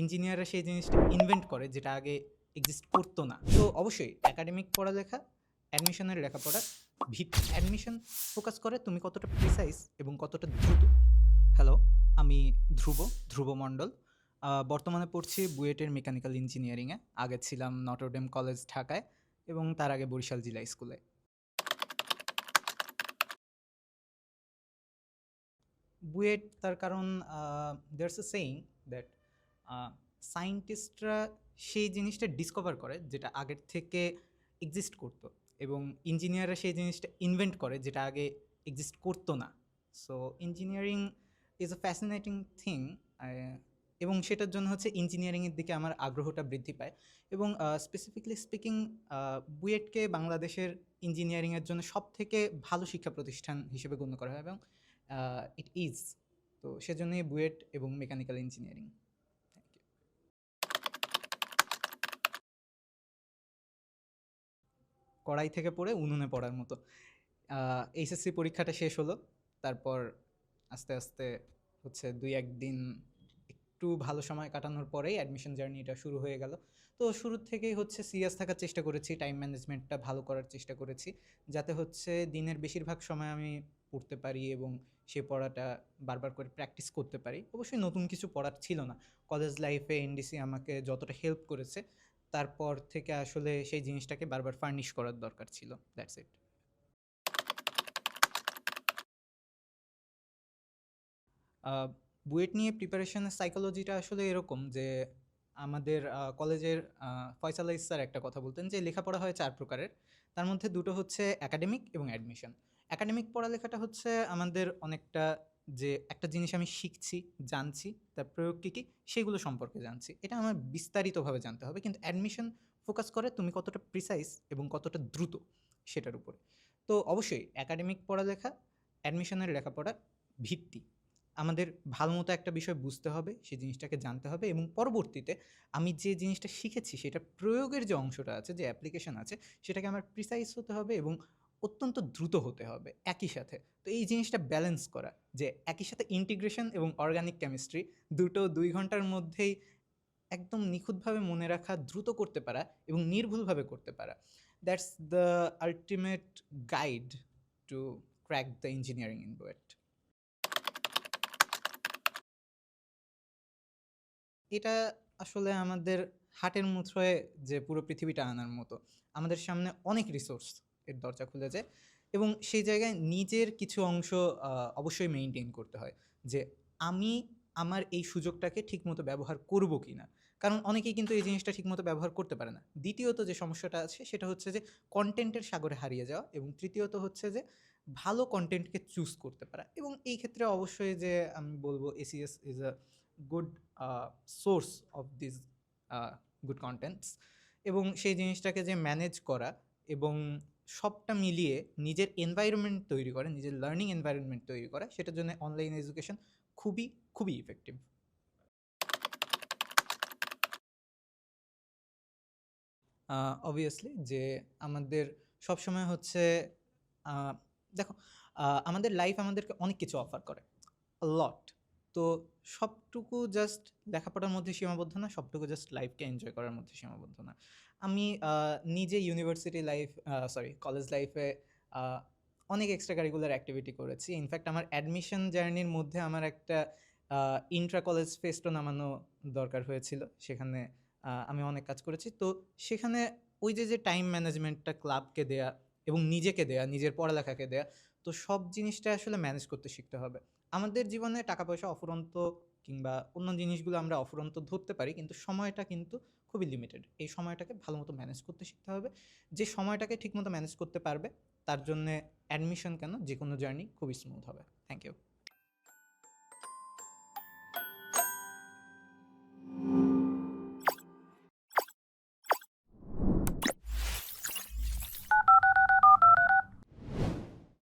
ইঞ্জিনিয়াররা সেই জিনিসটা ইনভেন্ট করে যেটা আগে এক্সিস্ট করতো না। তো অবশ্যই একাডেমিক পড়ালেখা অ্যাডমিশনের লেখাপড়া, ভিত অ্যাডমিশন ফোকাস করে তুমি কতটা প্রিসাইজ এবং কতটা দ্রুত। হ্যালো আমি ধ্রুব ধ্রুব মণ্ডল। বর্তমানে পড়ছি বুয়েটের মেকানিক্যাল ইঞ্জিনিয়ারিংয়ে আগে ছিলাম নটরডেম কলেজ ঢাকায় এবং তার আগে বরিশাল জেলা স্কুলে বুয়েট তার কারণ দেয়ার্স এ সেইং দ্যাট সায়েন্টিস্টরা সেই জিনিসটা ডিসকভার করে যেটা আগের থেকে এক্সিস্ট করতো এবং ইঞ্জিনিয়াররা সেই জিনিসটা ইনভেন্ট করে যেটা আগে এক্সিস্ট করতো না। So engineering is a fascinating thing এবং সেটার জন্য হচ্ছে ইঞ্জিনিয়ারিংয়ের দিকে আমার আগ্রহটা বৃদ্ধি পায় এবং স্পেসিফিকলি স্পিকিং বুয়েটকে বাংলাদেশের ইঞ্জিনিয়ারিংয়ের জন্য সব থেকে ভালো শিক্ষা প্রতিষ্ঠান হিসেবে গণ্য করা হয় এবং ইট ইজ তো সেজন্যই বুয়েট এবং মেকানিক্যাল ইঞ্জিনিয়ারিং থ্যাংক ইউ কড়াই থেকে পড়ে উনুনে পড়ার মতো। এইচএসসি পরীক্ষাটা শেষ হলো। তারপর আস্তে আস্তে হচ্ছে দুই একদিন একটু ভালো সময় কাটানোর পরেই অ্যাডমিশন জার্নিটা শুরু হয়ে গেল। তো শুরুর থেকেই হচ্ছে সিরিয়াস থাকার চেষ্টা করেছি টাইম ম্যানেজমেন্টটা ভালো করার চেষ্টা করেছি, যাতে হচ্ছে দিনের বেশিরভাগ সময় আমি পড়তে পারি এবং সে পড়াটা বারবার করে প্র্যাকটিস করতে পারি। অবশ্যই নতুন কিছু পড়ার ছিল না। কলেজ লাইফে এনডিসি আমাকে যতটা হেল্প করেছে তারপর থেকে আসলে সেই জিনিসটাকে বারবার ফার্নিশ করার দরকার ছিল। দ্যাটস ইট বুয়েট নিয়ে প্রিপারেশনের সাইকোলজিটা আসলে এরকম যে, আমাদের কলেজের ফয়সাল স্যার একটা কথা বলতেন যে, লেখাপড়া হয় চার প্রকারের। তার মধ্যে দুটো হচ্ছে একাডেমিক এবং অ্যাডমিশন একাডেমিক পড়ালেখাটা হচ্ছে আমাদের অনেকটা যে একটা জিনিস আমি শিখছি, জানছি, তার প্রয়োগ কী কী, সেগুলো সম্পর্কে জানছি। এটা আমার বিস্তারিতভাবে জানতে হবে, কিন্তু অ্যাডমিশন ফোকাস করে তুমি কতটা প্রিসাইজ এবং কতটা দ্রুত সেটার উপরে। তো অবশ্যই একাডেমিক পড়ালেখা অ্যাডমিশনের লেখাপড়ার ভিত্তি। আমাদের ভালো মতো একটা বিষয় বুঝতে হবে সেই জিনিসটাকে জানতে হবে এবং পরবর্তীতে আমি যে জিনিসটা শিখেছি, সেটা প্রয়োগের যে অংশটা আছে, যে অ্যাপ্লিকেশন আছে, সেটাকে আমার প্রিসাইজ হতে হবে এবং অত্যন্ত দ্রুত হতে হবে একই সাথে। তো এই জিনিসটা ব্যালেন্স করা, যে একই সাথে ইন্টিগ্রেশন এবং অর্গানিক কেমিস্ট্রি দুটো দুই ঘণ্টার মধ্যেই একদম নিখুঁতভাবে মনে রাখা, দ্রুত করতে পারা এবং নির্ভুলভাবে করতে পারা। That's the ultimate guide to crack the engineering in BUET এটা আসলে আমাদের হাটের মুঠোয় যে পুরো পৃথিবীটা আনার মতো, আমাদের সামনে অনেক রিসোর্স এর দরজা খুলে যায় এবং সেই জায়গায় নিজের কিছু অংশ অবশ্যই মেনটেন করতে হয় যে আমি আমার এই সুযোগটাকে ঠিকমতো ব্যবহার করব কি না কারণ অনেকেই কিন্তু এই জিনিসটা ঠিকমতো ব্যবহার করতে পারে না। দ্বিতীয়ত যে সমস্যাটা আছে সেটা হচ্ছে যে কন্টেন্টের সাগরে হারিয়ে যাওয়া এবং তৃতীয়ত হচ্ছে যে ভালো কন্টেন্টকে চুজ করতে পারা এবং এই ক্ষেত্রে অবশ্যই যে আমি বলব ACS is a good source of this good contents এবং সেই জিনিসটাকে যে ম্যানেজ করা এবং সবটা মিলিয়ে নিজের এনভায়রনমেন্ট তৈরি করে, নিজের লার্নিং এনভায়রনমেন্ট তৈরি করে, সেটার জন্য অনলাইন এডুকেশন খুবই খুবই ইফেক্টিভ অবভিয়াসলি যে আমাদের সবসময় হচ্ছে দেখো আমাদের লাইফ আমাদেরকে অনেক কিছু অফার করে লট তো সবটুকু জাস্ট লেখাপড়ার মধ্যে সীমাবদ্ধ না, সবটুকু জাস্ট লাইফকে এনজয় করার মধ্যে সীমাবদ্ধ না। আমি নিজে ইউনিভার্সিটি লাইফ সরি কলেজ লাইফে অনেক এক্সট্রা কারিকুলার অ্যাক্টিভিটি করেছি ইনফ্যাক্ট আমার অ্যাডমিশন জার্নির মধ্যে আমার একটা ইন্ট্রা কলেজ ফেস্টও নামানো দরকার হয়েছিল। সেখানে আমি অনেক কাজ করেছি। তো সেখানে ওই যে যে টাইম ম্যানেজমেন্টটা ক্লাবকে দেয়া এবং নিজেকে দেয়া, নিজের পড়ালেখাকে দেয়া, তো সব জিনিসটা আসলে ম্যানেজ করতে শিখতে হবে। আমাদের জীবনে টাকা পয়সা অফুরন্ত কিংবা অন্য জিনিসগুলো আমরা অফুরন্ত ধরতে পারি, কিন্তু সময়টা কিন্তু খুবই লিমিটেড এই সময়টাকে ভালো মতো ম্যানেজ করতে শিখতে হবে। যে সময়টাকে ঠিকমতো ম্যানেজ করতে পারবে, তার জন্যে অ্যাডমিশন কেন? যে কোনো জার্নি খুবই স্মুথ হবে। Thank you